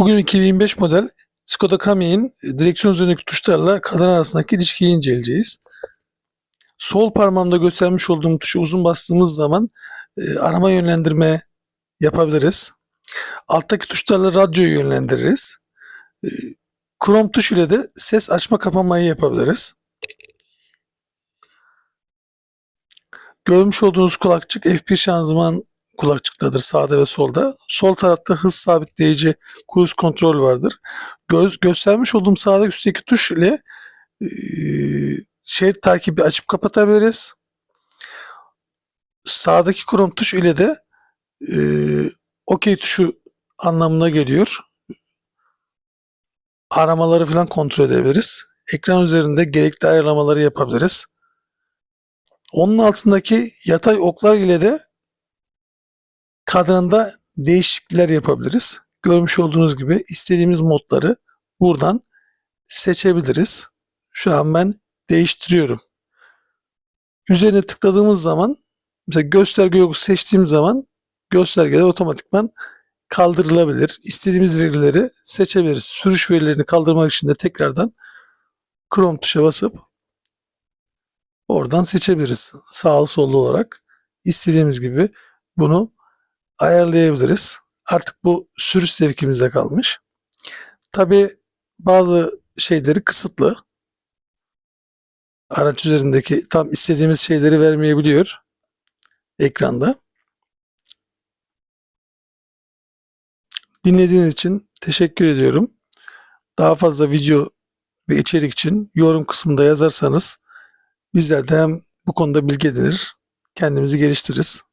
Bugün 2025 model Skoda Kami'nin direksiyon üzerindeki tuşlarla kadran arasındaki ilişkiyi inceleyeceğiz. Sol parmağımda göstermiş olduğum tuşu uzun bastığımız zaman e, arama yönlendirme yapabiliriz. Alttaki tuşlarla radyoyu yönlendiririz. E, Chrome tuş ile de ses açma kapamayı yapabiliriz. Görmüş olduğunuz kulakçık F1 şanzıman kulakçıktadır sağda ve solda. Sol tarafta hız sabitleyici cruise kontrol vardır. Göz, göstermiş olduğum sağda üstteki tuş ile e, şerit takibi açıp kapatabiliriz. Sağdaki krom tuş ile de e, OK tuşu anlamına geliyor. Aramaları falan kontrol edebiliriz. Ekran üzerinde gerekli ayarlamaları yapabiliriz. Onun altındaki yatay oklar ile de kadranda değişiklikler yapabiliriz. Görmüş olduğunuz gibi istediğimiz modları buradan seçebiliriz. Şu an ben değiştiriyorum. Üzerine tıkladığımız zaman mesela gösterge yok seçtiğim zaman göstergeler otomatikman kaldırılabilir. İstediğimiz verileri seçebiliriz. Sürüş verilerini kaldırmak için de tekrardan Chrome tuşa basıp oradan seçebiliriz. Sağlı sollu olarak istediğimiz gibi bunu ayarlayabiliriz. Artık bu sürüş zevkimize kalmış. Tabi bazı şeyleri kısıtlı. Araç üzerindeki tam istediğimiz şeyleri vermeyebiliyor ekranda. Dinlediğiniz için teşekkür ediyorum. Daha fazla video ve içerik için yorum kısmında yazarsanız bizler de hem bu konuda bilgi edinir, kendimizi geliştiririz.